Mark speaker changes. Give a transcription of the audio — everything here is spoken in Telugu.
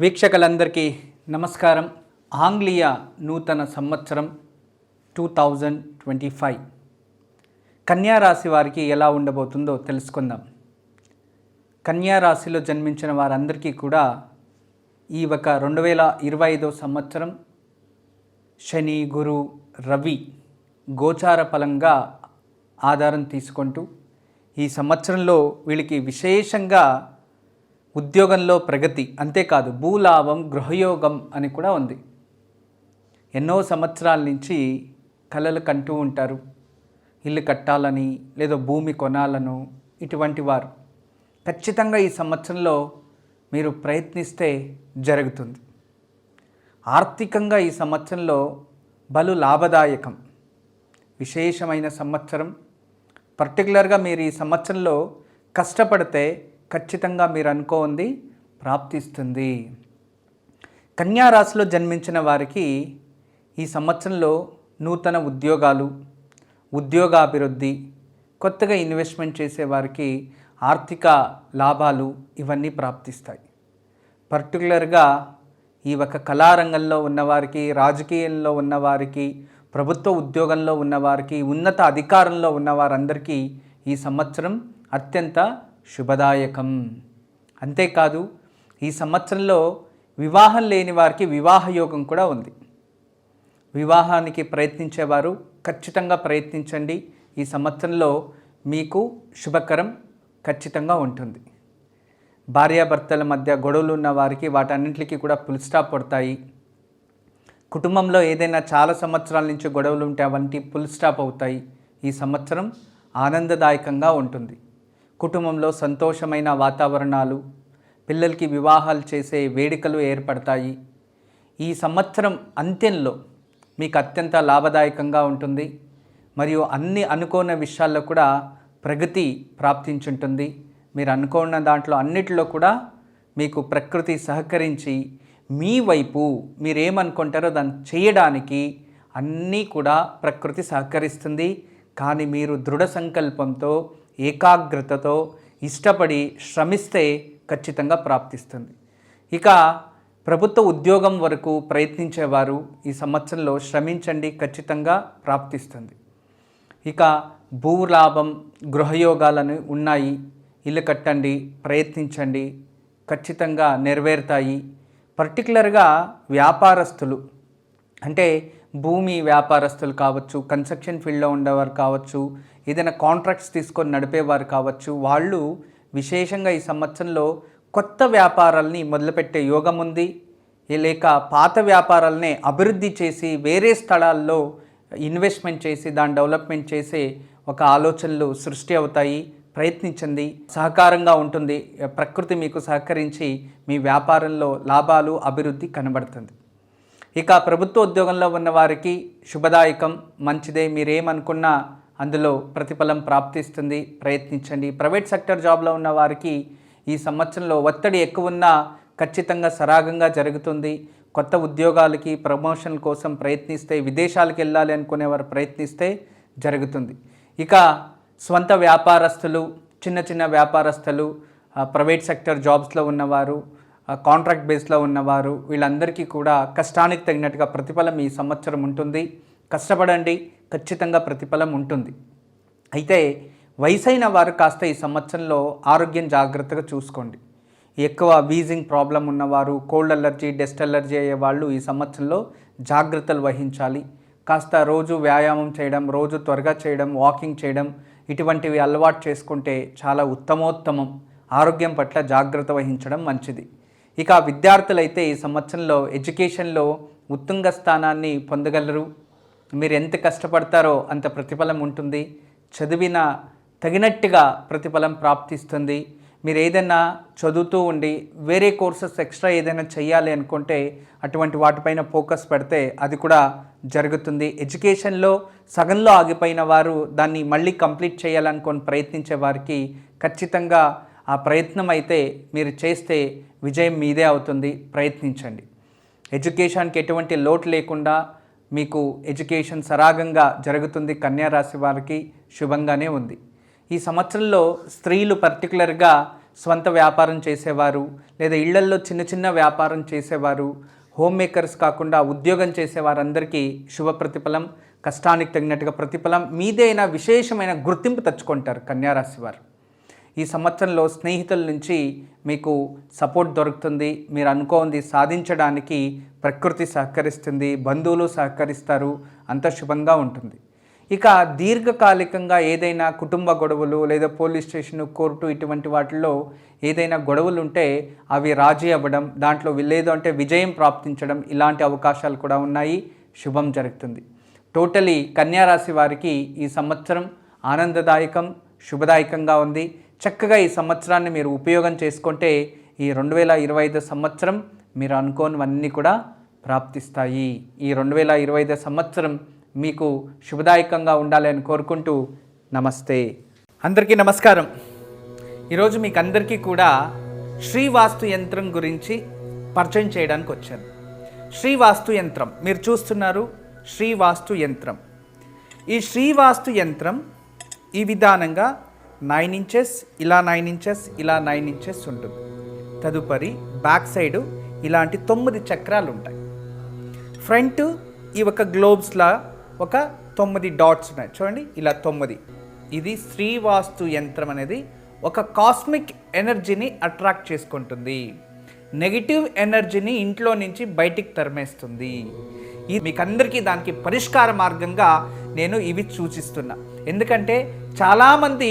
Speaker 1: వీక్షకులందరికీ నమస్కారం. ఆంగ్లీయ నూతన సంవత్సరం టూ థౌజండ్ ట్వంటీ ఫైవ్ కన్యారాశి వారికి ఎలా ఉండబోతుందో తెలుసుకుందాం. కన్యారాశిలో జన్మించిన వారందరికీ కూడా ఈ ఒక రెండు వేల ఇరవై ఐదో సంవత్సరం శని గురు రవి గోచార ఫలంగా ఆధారం తీసుకుంటూ ఈ సంవత్సరంలో వీళ్ళకి విశేషంగా ఉద్యోగంలో ప్రగతి అంతేకాదు భూలాభం గృహయోగం అని కూడా ఉంది. ఎన్నో సంవత్సరాల నుంచి కలలు కంటూ ఉంటారు. ఇల్లు కట్టాలని లేదా భూమి కొనాలను ఇటువంటి వారు. ఖచ్చితంగా ఈ సంవత్సరంలో మీరు ప్రయత్నిస్తే జరుగుతుంది. ఆర్థికంగా ఈ సంవత్సరంలో బలు లాభదాయకం. విశేషమైన సంవత్సరం. పర్టికులర్గా మీరు ఈ సంవత్సరంలో కష్టపడితే ఖచ్చితంగా మీరు అనుకోంది ప్రాప్తిస్తుంది. కన్యారాశిలో జన్మించిన వారికి ఈ సంవత్సరంలో నూతన ఉద్యోగాలు ఉద్యోగాభివృద్ధి కొత్తగా ఇన్వెస్ట్మెంట్ చేసేవారికి ఆర్థిక లాభాలు ఇవన్నీ ప్రాప్తిస్తాయి. పర్టికులర్గా ఈ ఒక కళారంగంలో ఉన్నవారికి రాజకీయంలో ఉన్నవారికి ప్రభుత్వ ఉద్యోగంలో ఉన్నవారికి ఉన్నత అధికారంలో ఉన్నవారందరికీ ఈ సంవత్సరం అత్యంత శుభదాయకం. అంతేకాదు ఈ సంవత్సరంలో వివాహం లేని వారికి వివాహ యోగం కూడా ఉంది. వివాహానికి ప్రయత్నించేవారు ఖచ్చితంగా ప్రయత్నించండి. ఈ సంవత్సరంలో మీకు శుభకరం ఖచ్చితంగా ఉంటుంది. భార్యాభర్తల మధ్య గొడవలు ఉన్న వారికి వాటన్నింటికి కూడా పులిస్టాప్ పడతాయి. కుటుంబంలో ఏదైనా చాలా సంవత్సరాల నుంచి గొడవలు ఉంటే అవంటి పుల్ స్టాప్ అవుతాయి. ఈ సంవత్సరం ఆనందదాయకంగా ఉంటుంది. కుటుంబంలో సంతోషమైన వాతావరణాలు పిల్లలకి వివాహాలు చేసే వేడుకలు ఏర్పడతాయి. ఈ సంవత్సరం అంత్యంలో మీకు అత్యంత లాభదాయకంగా ఉంటుంది. మరియు అన్ని అనుకోని విషయాల్లో కూడా ప్రగతి ప్రాప్తించుంటుంది. మీరు అనుకున్న దాంట్లో అన్నిటిలో కూడా మీకు ప్రకృతి సహకరించి మీ వైపు మీరేమనుకుంటారో దాన్ని చేయడానికి అన్నీ కూడా ప్రకృతి సహకరిస్తుంది. కానీ మీరు దృఢ సంకల్పంతో ఏకాగ్రతతో ఇష్టపడి శ్రమిస్తే ఖచ్చితంగా ప్రాప్తిస్తుంది. ఇక ప్రభుత్వ ఉద్యోగం వరకు ప్రయత్నించేవారు ఈ సంవత్సరంలో శ్రమించండి ఖచ్చితంగా ప్రాప్తిస్తుంది. ఇక భూలాభం గృహయోగాలను ఉన్నాయి ఇల్లు కట్టండి ప్రయత్నించండి ఖచ్చితంగా నెరవేరుతాయి. పర్టికులర్గా వ్యాపారస్తులు అంటే భూమి వ్యాపారస్తులు కావచ్చు కన్స్ట్రక్షన్ ఫీల్డ్లో ఉండేవారు కావచ్చు ఏదైనా కాంట్రాక్ట్స్ తీసుకొని నడిపేవారు కావచ్చు వాళ్ళు విశేషంగా ఈ సంవత్సరంలో కొత్త వ్యాపారాలని మొదలుపెట్టే యోగం ఉంది. లేక పాత వ్యాపారాలనే అభివృద్ధి చేసి వేరే స్థలాల్లో ఇన్వెస్ట్మెంట్ చేసి దాని డెవలప్మెంట్ చేసే ఒక ఆలోచనలు సృష్టి అవుతాయి ప్రయత్నించండి. సహకారంగా ఉంటుంది. ప్రకృతి మీకు సహకరించి మీ వ్యాపారంలో లాభాలు అభివృద్ధి కనబడుతుంది. ఇక ప్రభుత్వ ఉద్యోగంలో ఉన్న వారికి శుభదాయకం. మంచిదే మీరేమనుకున్నా అందులో ప్రతిఫలం ప్రాప్తిస్తుంది. ప్రయత్నించండి. ప్రైవేట్ సెక్టర్ జాబ్లో ఉన్న వారికి ఈ సంవత్సరంలో ఒత్తిడి ఎక్కువ ఉన్నా ఖచ్చితంగా సరాగంగా జరుగుతుంది. కొత్త ఉద్యోగాలకి ప్రమోషన్ కోసం ప్రయత్నిస్తే విదేశాలకు వెళ్ళాలి అనుకునేవారు ప్రయత్నిస్తే జరుగుతుంది. ఇక స్వంత వ్యాపారస్తులు చిన్న చిన్న వ్యాపారస్తులు ప్రైవేట్ సెక్టర్ జాబ్స్లో ఉన్నవారు కాంట్రాక్ట్ బేస్లో ఉన్నవారు వీళ్ళందరికీ కూడా కష్టానికి తగినట్టుగా ప్రతిఫలం ఈ సంవత్సరం ఉంటుంది. కష్టపడండి ఖచ్చితంగా ప్రతిఫలం ఉంటుంది. అయితే వయసైన వారు కాస్త ఈ సంవత్సరంలో ఆరోగ్యం జాగ్రత్తగా చూసుకోండి. ఎక్కువ వీజింగ్ ప్రాబ్లం ఉన్నవారు కోల్డ్ అలర్జీ డస్ట్ అలర్జీ అయ్యే వాళ్ళు ఈ సంవత్సరంలో జాగ్రత్తలు వహించాలి. కాస్త రోజు వ్యాయామం చేయడం రోజు త్వరగా చేయడం వాకింగ్ చేయడం ఇటువంటివి అలవాటు చేసుకుంటే చాలా ఉత్తమోత్తమం. ఆరోగ్యం పట్ల జాగ్రత్త వహించడం మంచిది. ఇక విద్యార్థులైతే ఈ సంవత్సరంలో ఎడ్యుకేషన్లో ఉత్తుంగ స్థానాన్ని పొందగలరు. మీరు ఎంత కష్టపడతారో అంత ప్రతిఫలం ఉంటుంది. చదివిన తగినట్టుగా ప్రతిఫలం ప్రాప్తిస్తుంది. మీరు ఏదైనా చదువుతూ ఉండి వేరే కోర్సెస్ ఎక్స్ట్రా ఏదైనా చేయాలి అనుకుంటే అటువంటి వాటిపైన ఫోకస్ పెడితే అది కూడా జరుగుతుంది. ఎడ్యుకేషన్లో సగంలో ఆగిపోయిన వారు దాన్ని మళ్ళీ కంప్లీట్ చేయాలనుకొని ప్రయత్నించే వారికి ఖచ్చితంగా ఆ ప్రయత్నం అయితే మీరు చేస్తే విజయం మీదే అవుతుంది. ప్రయత్నించండి. ఎడ్యుకేషన్కి ఎటువంటి లోటు లేకుండా మీకు ఎడ్యుకేషన్ సరాగంగా జరుగుతుంది. కన్యా రాశి వారికి శుభంగానే ఉంది. ఈ సంవత్సరంలో స్త్రీలు పర్టికులర్గా స్వంత వ్యాపారం చేసేవారు లేదా ఇళ్ళల్లో చిన్న చిన్న వ్యాపారం చేసేవారు హోమ్ మేకర్స్ కాకుండా ఉద్యోగం చేసేవారందరికీ శుభ ప్రతిఫలం కష్టానికి తగినట్టుగా ప్రతిఫలం మీదైన విశేషమైన గుర్తింపు తెచ్చుకుంటారు కన్యారాశి వారు. ఈ సంవత్సరంలో స్నేహితుల నుంచి మీకు సపోర్ట్ దొరుకుతుంది. మీరు అనుకోంది సాధించడానికి ప్రకృతి సహకరిస్తుంది బంధువులు సహకరిస్తారు అంత శుభంగా ఉంటుంది. ఇక దీర్ఘకాలికంగా ఏదైనా కుటుంబ గొడవలు లేదా పోలీస్ స్టేషన్ కోర్టు ఇటువంటి వాటిల్లో ఏదైనా గొడవలు ఉంటే అవి రాజీ అవ్వడం దాంట్లో లేదు అంటే విజయం ప్రాప్తించడం ఇలాంటి అవకాశాలు కూడా ఉన్నాయి. శుభం జరుగుతుంది. టోటలీ కన్యారాశి వారికి ఈ సంవత్సరం ఆనందదాయకం శుభదాయకంగా ఉంది. చక్కగా ఈ సంవత్సరాన్ని మీరు ఉపయోగం చేసుకుంటే ఈ రెండు వేల ఇరవై ఐదు సంవత్సరం మీరు అనుకోనివన్నీ కూడా ప్రాప్తిస్తాయి. ఈ రెండు వేల ఇరవై ఐదు సంవత్సరం మీకు శుభదాయకంగా ఉండాలని కోరుకుంటూ నమస్తే. అందరికీ నమస్కారం. ఈరోజు మీకు అందరికీ కూడా శ్రీవాస్తు యంత్రం గురించి పరిచయం చేయడానికి వచ్చాను. శ్రీవాస్తు యంత్రం. మీరు చూస్తున్నారు శ్రీవాస్తు యంత్రం. ఈ శ్రీవాస్తు యంత్రం ఈ విధానంగా నైన్ ఇంచెస్ ఇలా నైన్ ఇంచెస్ ఇలా నైన్ ఇంచెస్ ఉంటుంది. తదుపరి బ్యాక్ సైడు ఇలాంటి తొమ్మిది చక్రాలు ఉంటాయి ఫ్రంట్ ఈ ఒక గ్లోబ్స్లా ఒక తొమ్మిది డాట్స్ ఉన్నాయి. చూడండి ఇలా తొమ్మిది. ఇది శ్రీవాస్తు యంత్రం అనేది ఒక కాస్మిక్ ఎనర్జీని అట్రాక్ట్ చేసుకుంటుంది. నెగిటివ్ ఎనర్జీని ఇంట్లో నుంచి బయటికి తరిమేస్తుంది. ఇది మీకు అందరికీ దానికి పరిష్కార మార్గంగా నేను ఇవి సూచిస్తున్నా. ఎందుకంటే చాలామంది